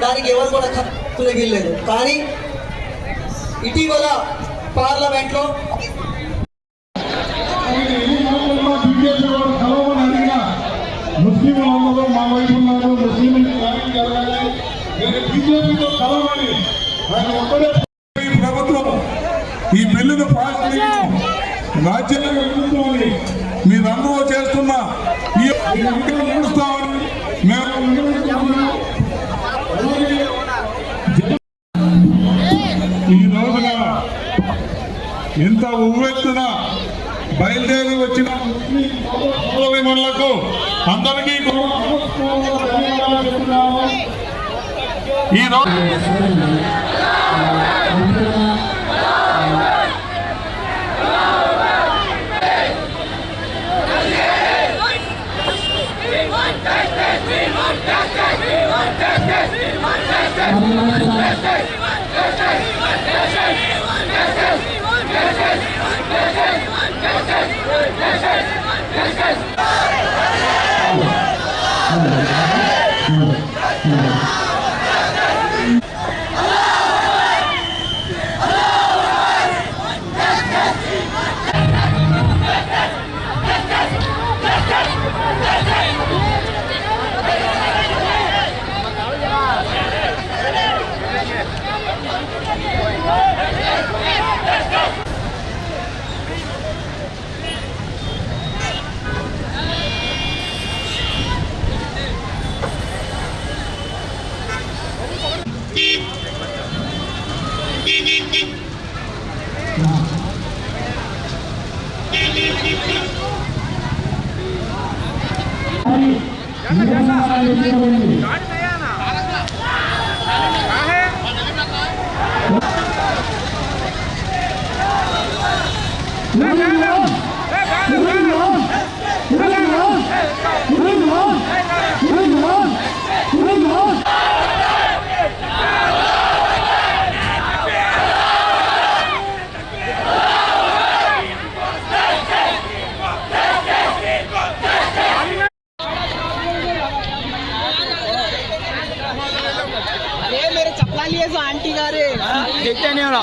దానికి ఎవరు కూడా కప్పులగిలేదు కానీ ఇటీవల పార్లమెంట్లో లో మా వైపు ఉన్నారు. ముస్లింలు జరగాలి నేను బీజేపీతో కలవని ఆయన ఒక్కడే ఈ ప్రభుత్వం ఈ బిల్లును పాస్ చేయడం రాజ్యాంగ విరుద్ధమని మీరందరూ చేస్తున్న ఈ మీరందరూ మేము ఇంత ఉవ్వెత్తున బయలుదేరి వచ్చిన ముస్లిం అందరికీ ఈరోజు 嗯。میرے چپالی ہے آنٹی کا رو دیکھا نہیں ہونا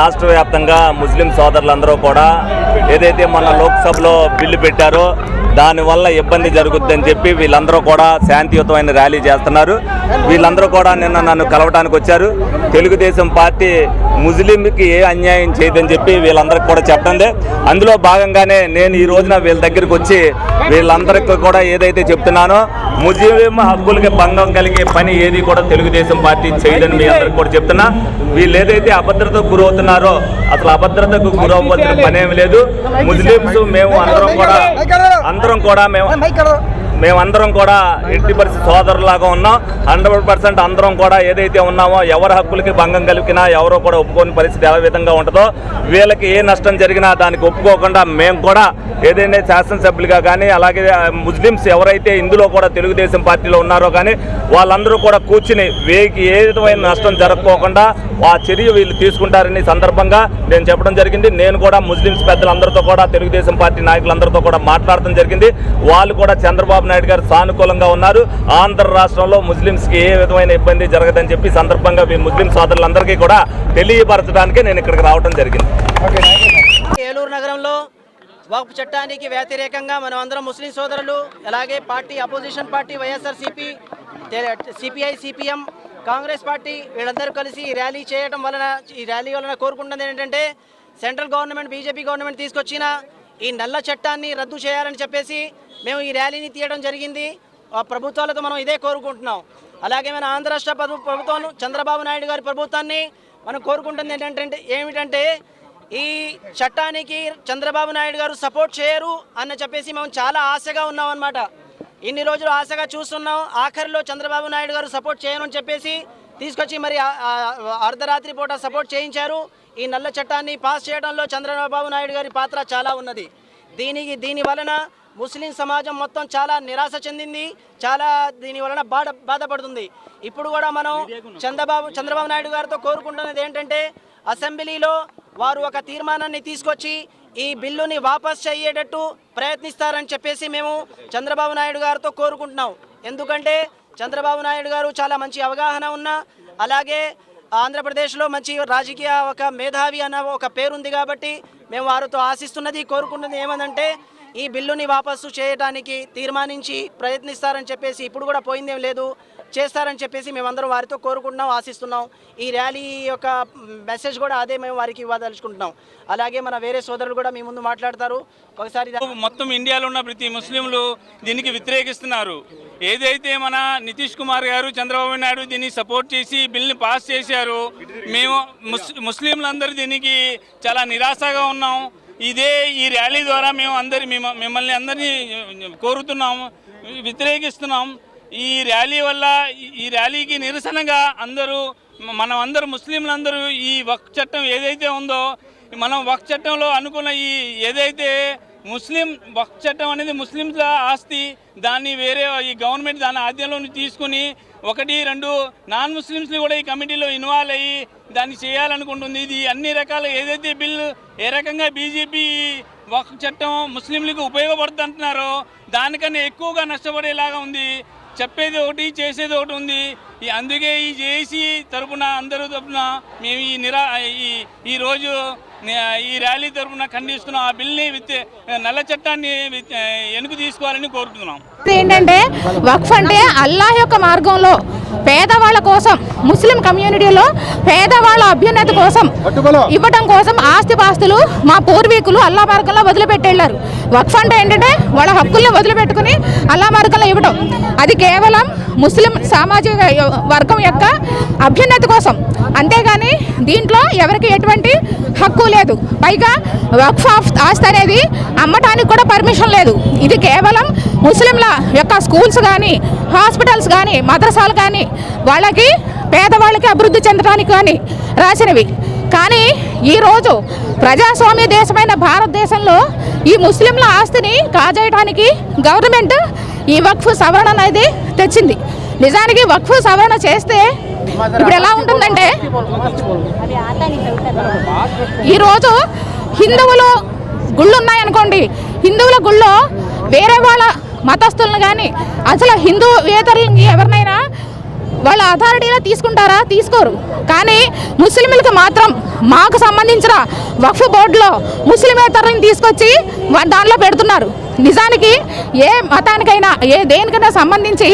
రాష్ట్ర వ్యాప్తంగా ముస్లిం సోదరులందరూ కూడా ఏదైతే మన లోక్సభలో బిల్లు పెట్టారో దానివల్ల ఇబ్బంది జరుగుద్దని చెప్పి వీళ్ళందరూ కూడా శాంతియుతమైన ర్యాలీ చేస్తున్నారు. వీళ్ళందరూ కూడా నిన్న నన్ను కలవడానికి వచ్చారు. తెలుగుదేశం పార్టీ ముస్లింకి ఏ అన్యాయం చేయదని చెప్పి వీళ్ళందరికీ కూడా చెప్పండి. అందులో భాగంగానే నేను ఈ రోజున వీళ్ళ దగ్గరికి వచ్చి వీళ్ళందరికీ కూడా ఏదైతే చెప్తున్నానో ముస్లిం హక్కులకి భంగం కలిగే పని ఏది కూడా తెలుగుదేశం పార్టీ చేయదని మీ అందరికి కూడా చెప్తున్నా. వీళ్ళు ఏదైతే అభద్రతకు గురవుతున్నారో అసలు అభద్రతకు గురవ్వాల్సిన పనేమి లేదు. ముస్లింస్ మేము అందరం కూడా అందరం కూడా మేము మేమందరం కూడా ఎట్టి పరిస్థితి సోదరులాగా ఉన్నాం. హండ్రెడ్ పర్సెంట్ అందరం కూడా ఏదైతే ఉన్నామో ఎవరి హక్కులకి భంగం కలిగినా ఎవరో కూడా ఒప్పుకోని పరిస్థితి ఎలా విధంగా ఉంటుందో వీళ్ళకి ఏ నష్టం జరిగినా దానికి ఒప్పుకోకుండా మేము కూడా ఏదైనా శాసనసభ్యులుగా కానీ అలాగే ముస్లిమ్స్ ఎవరైతే ఇందులో కూడా తెలుగుదేశం పార్టీలో ఉన్నారో కానీ వాళ్ళందరూ కూడా కూర్చుని వీరికి ఏ విధమైన నష్టం జరగకోకుండా ఆ చర్య వీళ్ళు తీసుకుంటారని సందర్భంగా నేను చెప్పడం జరిగింది. నేను కూడా ముస్లిమ్స్ పెద్దలందరితో కూడా తెలుగుదేశం పార్టీ నాయకులందరితో కూడా మాట్లాడడం జరిగింది. వాళ్ళు కూడా చంద్రబాబు చంద్రబాబు నాయుడు గారు సానుకూలంగా ఉన్నారు. ఆంధ్ర రాష్ట్రంలో ముస్లింస్కి ఏ విధమైన ఇబ్బంది జరగదని చెప్పి సందర్భంగా మీ ముస్లిం సోదరులందరికీ కూడా తెలియపరచడానికి నేను ఇక్కడికి రావడం జరిగింది. ఏలూరు నగరంలో వక్ఫ్ చట్టానికి వ్యతిరేకంగా మనం అందరం ముస్లిం సోదరులు అలాగే party opposition party YSR CP CPI CPM Congress party వీళ్ళందరూ కలిసి ఈ ర్యాలీ చేయడం వలన ఈ ర్యాలీ వలన కోరుకుంటుంది ఏంటంటే సెంట్రల్ గవర్నమెంట్ బీజేపీ గవర్నమెంట్ తీసుకొచ్చిన ఈ నల్ల చట్టాన్ని రద్దు చేయాలని చెప్పేసి మేము ఈ ర్యాలీని తీయడం జరిగింది. ప్రభుత్వాలతో మనం ఇదే కోరుకుంటున్నాం. అలాగే మన ఆంధ్ర రాష్ట్ర ప్రభుత్వం చంద్రబాబు నాయుడు గారి ప్రభుత్వాన్ని మనం కోరుకుంటుంది ఏంటంటే ఏమిటంటే ఈ చట్టానికి చంద్రబాబు నాయుడు గారు సపోర్ట్ చేయరు అని చెప్పేసి మేము చాలా ఆశగా ఉన్నాం ఇన్ని రోజులు ఆశగా చూస్తున్నాం. ఆఖరిలో చంద్రబాబు నాయుడు గారు సపోర్ట్ చేయను అని చెప్పేసి తీసుకొచ్చి మరి అర్ధరాత్రి పూట సపోర్ట్ చేయించారు. ఈ నల్ల చట్టాన్ని పాస్ చేయడంలో చంద్రబాబు నాయుడు గారి పాత్ర చాలా ఉన్నది. దీనికి దీని వలన ముస్లిం సమాజం మొత్తం చాలా నిరాశ చెందింది చాలా దీని వలన బాధ బాధపడుతుంది. ఇప్పుడు కూడా మనం చంద్రబాబు చంద్రబాబు నాయుడు గారితో కోరుకుంటున్నది ఏంటంటే అసెంబ్లీలో వారు ఒక తీర్మానాన్ని తీసుకొచ్చి ఈ బిల్లుని వాపస్ చేయేటట్టు ప్రయత్నిస్తారని చెప్పేసి మేము చంద్రబాబు నాయుడు గారితో కోరుకుంటున్నాం. ఎందుకంటే చంద్రబాబు నాయుడు గారు చాలా మంచి అవగాహన ఉన్న అలాగే ఆంధ్రప్రదేశ్లో మంచి రాజకీయ ఒక మేధావి అన్న ఒక పేరుంది కాబట్టి మేము వారితో ఆశిస్తున్నది కోరుకున్నది ఏమనంటే ఈ బిల్లుని వాపసు చేయడానికి తీర్మానించి ప్రయత్నిస్తారని చెప్పేసి ఇప్పుడు కూడా పోయిందేం లేదు. చేస్తారని చెప్పేసి మేమందరం వారితో కోరుకుంటున్నాం ఆశిస్తున్నాం. ఈ ర్యాలీ యొక్క మెసేజ్ కూడా అదే మేము వారికి ఇవ్వదలుచుకుంటున్నాం. అలాగే మన వేరే సోదరులు కూడా మీ ముందు మాట్లాడతారు. ఒకసారి మొత్తం ఇండియాలో ఉన్న ప్రతి ముస్లింలు దీనికి వ్యతిరేకిస్తున్నారు. ఏదైతే మన నితీష్ కుమార్ గారు చంద్రబాబు నాయుడు దీన్ని సపోర్ట్ చేసి బిల్ని పాస్ చేశారు మేము ముస్ ముస్లింలందరూ దీనికి చాలా నిరాశగా ఉన్నాం. ఇదే ఈ ర్యాలీ ద్వారా మేము అందరి మిమ్మ- మిమ్మల్ని అందరినీ కోరుతున్నాము వ్యతిరేకిస్తున్నాం ఈ ర్యాలీ వల్ల ఈ- ర్యాలీకి నిరసనగా అందరూ మనం అందరూ ముస్లింలందరూ ఈ వక్ చట్టం ఏదైతే ఉందో మనం వక్ చట్టంలో అనుకున్న ఈ ఏదైతే ముస్లిం వక్ చట్టం అనేది ముస్లింల ఆస్తి దాన్ని వేరే ఈ గవర్నమెంట్ దాని ఆధ్యంలో తీసుకుని ఒకటి రెండు నాన్ ముస్లిమ్స్ని కూడా ఈ కమిటీలో ఇన్వాల్వ్ అయ్యి దాన్ని చేయాలనుకుంటుంది. ఇది అన్ని రకాల ఏదైతే బిల్లు ఏ రకంగా బీజేపీ వక్ చట్టం ముస్లింలకు ఉపయోగపడుతుంది అంటున్నారో దానికన్నా ఎక్కువగా నష్టపడేలాగా ఉంది. చెప్పేది ఒకటి చేసేది ఒకటి ఉంది. ఈ అందుకే ఈ జేఏసీ తరపున అందరూ తరపున మేము ఈ నిరా ఈ ఈ రోజు ఈ ర్యాలీ తరపున ఖండిస్తున్న. ఆ బిల్ని విత్ నల్ల చట్టాన్ని విత్ వెనుక తీసుకోవాలని కోరుతున్నాం ఏంటంటే వక్ఫ్ అంటే అల్లాహ్ యొక్క మార్గంలో పేదవాళ్ళ కోసం ముస్లిం కమ్యూనిటీలో పేదవాళ్ళ అభ్యున్నతి కోసం ఇవ్వడం కోసం ఆస్తిపాస్తులు మా పూర్వీకులు అల్లా మార్గంలో వదిలిపెట్టేళ్ళారు. వక్ఫ్ అంటే ఏంటంటే వాళ్ళ హక్కుల్ని వదిలిపెట్టుకుని అల్లా మార్గంలో ఇవ్వడం అది కేవలం ముస్లిం సామాజిక వర్గం యొక్క అభ్యున్నతి కోసం. అంతేగాని దీంట్లో ఎవరికి ఎటువంటి హక్కు లేదు. పైగా వక్ఫ్ ఆఫ్ ఆస్తి అనేది అమ్మటానికి కూడా పర్మిషన్ లేదు. ఇది కేవలం ముస్లింల యొక్క స్కూల్స్ కానీ హాస్పిటల్స్ కానీ మద్రసాలు కానీ వాళ్ళకి పేదవాళ్ళకి అభివృద్ధి చెందడానికి కానీ రాసినవి. కానీ ఈరోజు ప్రజాస్వామ్య దేశమైన భారతదేశంలో ఈ ముస్లింల ఆస్తిని కాజేయడానికి గవర్నమెంట్ ఈ వక్ఫ్ సవరణ అనేది తెచ్చింది. నిజానికి వక్ఫ్ సవరణ చేస్తే ఇప్పుడు ఎలా ఉంటుందంటే ఈరోజు హిందువులు గుళ్ళు ఉన్నాయనుకోండి హిందువుల గుళ్ళో వేరే వాళ్ళ మతస్థులను కానీ అసలు హిందూ వేతరులని ఎవరినైనా వాళ్ళ అథారిటీలో తీసుకుంటారా? తీసుకోరు. కానీ ముస్లింలకు మాత్రం మాకు సంబంధించిన వక్ఫ్ బోర్డులో ముస్లిమేతరులను తీసుకొచ్చి దానిలో పెడుతున్నారు. నిజానికి ఏ మతానికైనా ఏ దేనికైనా సంబంధించి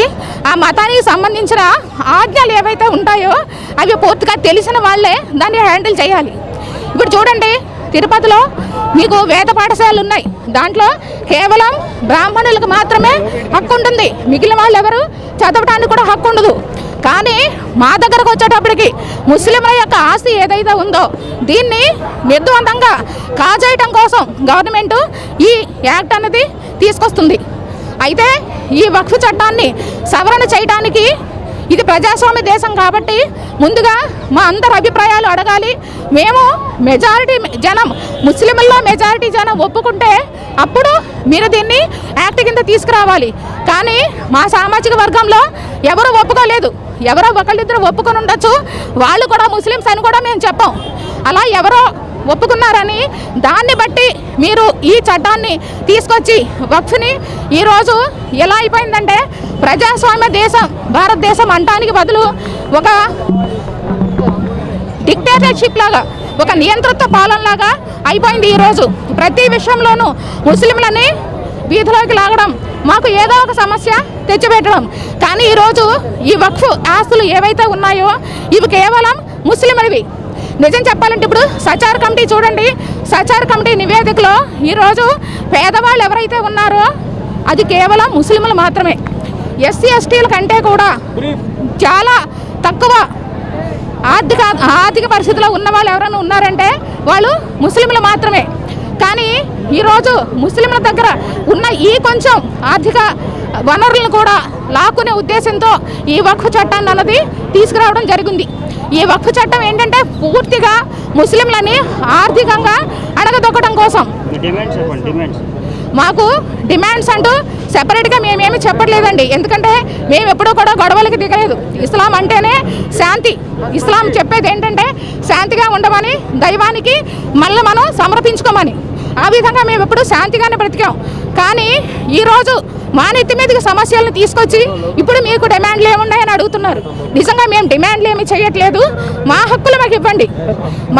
ఆ మతానికి సంబంధించిన ఆజ్ఞలు ఏవైతే ఉంటాయో అవి పూర్తిగా తెలిసిన వాళ్ళే దాన్ని హ్యాండిల్ చేయాలి. ఇప్పుడు చూడండి తిరుపతిలో మీకు వేద పాఠశాలలు ఉన్నాయి దాంట్లో కేవలం బ్రాహ్మణులకు మాత్రమే హక్కు ఉంటుంది. మిగిలిన వాళ్ళు ఎవరు? చదవడానికి కూడా హక్కు ఉండదు. కానీ మా దగ్గరకు వచ్చేటప్పటికి ముస్లింల యొక్క ఆస్తి ఏదైతే ఉందో దీన్ని నిర్ద్వందంగా కాజేయటం కోసం గవర్నమెంట్ ఈ యాక్ట్ అనేది తీసుకొస్తుంది. అయితే ఈ వక్ఫ్ చట్టాన్ని సవరణ చేయడానికి ఇది ప్రజాస్వామ్య దేశం కాబట్టి ముందుగా మా అందరి అభిప్రాయాలు అడగాలి. మేము మెజారిటీ జనం ముస్లింల్లో మెజారిటీ జనం ఒప్పుకుంటే అప్పుడు మీరు దీన్ని యాక్ట్ కింద తీసుకురావాలి. కానీ మా సామాజిక వర్గంలో ఎవరు ఒప్పుకోలేదు. ఎవరో ఒకళ్ళిద్దరు ఒప్పుకొని ఉండొచ్చు. వాళ్ళు కూడా ముస్లిమ్స్ అని కూడా మేము చెప్పాం. అలా ఎవరో ఒప్పుకున్నారని దాన్ని బట్టి మీరు ఈ చట్టాన్ని తీసుకొచ్చి వక్ఫ్ని ఈరోజు ఎలా అయిపోయిందంటే ప్రజాస్వామ్య దేశం భారతదేశం అంటానికి బదులు ఒక డిక్టేటర్షిప్ లాగా ఒక నియంతృత్వ పాలనలాగా అయిపోయింది ఈరోజు. ప్రతి విషయంలోనూ ముస్లింలని వీధిలోకి లాగడం మాకు ఏదో ఒక సమస్య తెచ్చిపెట్టడం. కానీ ఈరోజు ఈ వక్ఫ్ ఆస్తులు ఏవైతే ఉన్నాయో ఇవి కేవలం ముస్లింలవి. నిజం చెప్పాలంటే ఇప్పుడు సచార్ కమిటీ చూడండి సచార్ కమిటీ నివేదికలో ఈరోజు పేదవాళ్ళు ఎవరైతే ఉన్నారో అది కేవలం ముస్లింలు మాత్రమే. ఎస్సీ ఎస్టీల కంటే కూడా చాలా తక్కువ ఆర్థిక ఆర్థిక పరిస్థితిలో ఉన్న వాళ్ళు ఎవరైనా ఉన్నారంటే వాళ్ళు ముస్లింలు మాత్రమే. కానీ ఈరోజు ముస్లింల దగ్గర ఉన్న ఈ కొంచెం ఆర్థిక వనరులను కూడా లాక్కునే ఉద్దేశంతో ఈ వక్ఫ్ చట్టాన్ని అన్నది తీసుకురావడం జరిగింది. ఈ వక్ఫ్ చట్టం ఏంటంటే పూర్తిగా ముస్లింలని ఆర్థికంగా అడగదొక్కడం కోసం. మాకు డిమాండ్స్ అంటూ సెపరేట్గా మేమేమి చెప్పట్లేదండి. ఎందుకంటే మేము ఎప్పుడూ కూడా గొడవలకి దిగలేదు. ఇస్లాం అంటేనే శాంతి. ఇస్లాం చెప్పేది ఏంటంటే శాంతిగా ఉండమని దైవానికి మళ్ళీ మనం సమర్పించుకోమని. ఆ విధంగా మేము ఎప్పుడు శాంతిగానే బ్రతికాం. కానీ ఈరోజు మా నెత్తి మీదకి సమస్యలను తీసుకొచ్చి ఇప్పుడు మీకు డిమాండ్లు ఏమున్నాయని అడుగుతున్నారు. నిజంగా మేము డిమాండ్లు ఏమి చేయట్లేదు. మా హక్కులు మాకు ఇవ్వండి.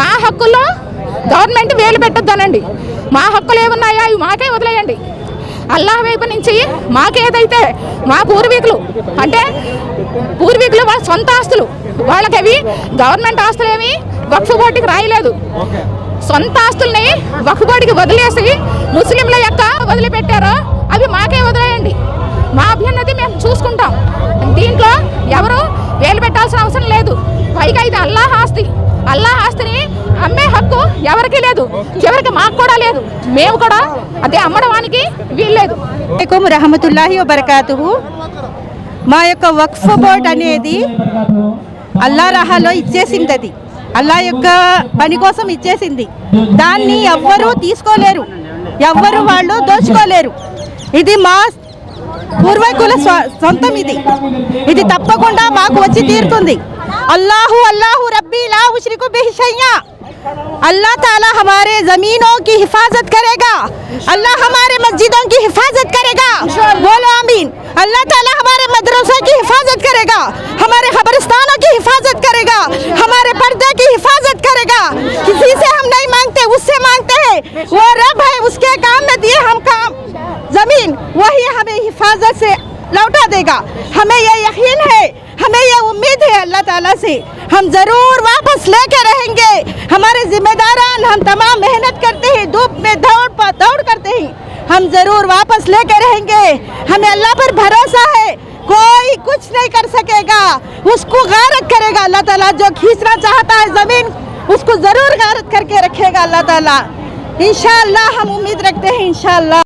మా హక్కుల్లో గవర్నమెంట్ వేలు పెట్టొద్దనండి. మా హక్కులు ఏమున్నాయా? అవి మాకే వదిలేయండి. అల్లాహ్ వైపు నుంచి మాకేదైతే మా పూర్వీకులు అంటే పూర్వీకులు వాళ్ళ సొంత ఆస్తులు వాళ్ళకి అవి గవర్నమెంట్ ఆస్తులు ఏమి వక్ఫ్ బోర్డుకి రాయలేదు. సొంత ఆస్తుల్ని వక్కుబడికి వదిలేసి ముస్లింల యొక్క వదిలిపెట్టారో అవి మాకే వదిలేయండి. మా అభ్యున్నతి మేము చూసుకుంటాం. దీంట్లో ఎవరు వేలు పెట్టాల్సిన అవసరం లేదు. పైగా ఇది అల్లాహ్ ఆస్తి. అల్లాహ్ ఆస్తిని అమ్మే హక్కు ఎవరికీ లేదు. చివరికి మాకు కూడా లేదు. మేము కూడా అదే అమ్మడానికి వీల్లేదు. రహమతుల్లాహి వబర్కాతుహు. మా యొక్క వక్ఫ్ బోర్డ్ అనేది అల్లారహాలో ఇచ్చేసింది అది అల్లా యొక్క పని కోసం ఇచ్చేసింది. దాన్ని ఎవ్వరూ తీసుకోలేరు. ఎవ్వరు వాళ్ళు దోచుకోలేరు. ఇది మా పూర్వీకుల సొంతం ఇది. ఇది తప్పకుండా మాకు వచ్చి తీరుతుంది. అల్లాహు అల్లాహు రబ్బీ లా ఉష్రికు اللہ تعالی ہمارے زمینوں کی حفاظت کرے گا۔ اللہ ہمارے مسجدوں کی حفاظت کرے گا۔ بولو آمین۔ اللہ تعالی ہمارے مدرسوں کی حفاظت کرے گا۔ ہمارے خبرستانوں کی حفاظت کرے گا۔ ہمارے پردے کی حفاظت کرے گا۔ کسی سے ہم نہیں مانگتے، اس سے مانگتے ہیں۔ وہ رب ہے، اس کے کام میں دیے ہم کام۔ زمین، وہی ہمیں حفاظت سے لوٹا دے گا۔ ہمیں یہ یقین ہے، ہمیں یہ امید ہے، اللہ تعالیٰ سے۔ ہم ضرور واپس لے کے رہیں گے۔ ہمارے ذمہ داران، ہم تمام محنت کرتے ہیں، دھوپ میں دوڑ پا دوڑ کرتے ہیں۔ ہم ضرور واپس لے کے رہیں گے۔ ہمیں اللہ پر بھروسہ ہے۔ کوئی کچھ نہیں کر سکے گا۔ اس کو غارت کرے گا۔ اللہ تعالیٰ جو کھینچنا چاہتا ہے زمین، اس کو ضرور غارت کر کے رکھے گا اللہ تعالیٰ۔ انشاءاللہ ہم امید رکھتے ہیں، انشاءاللہ۔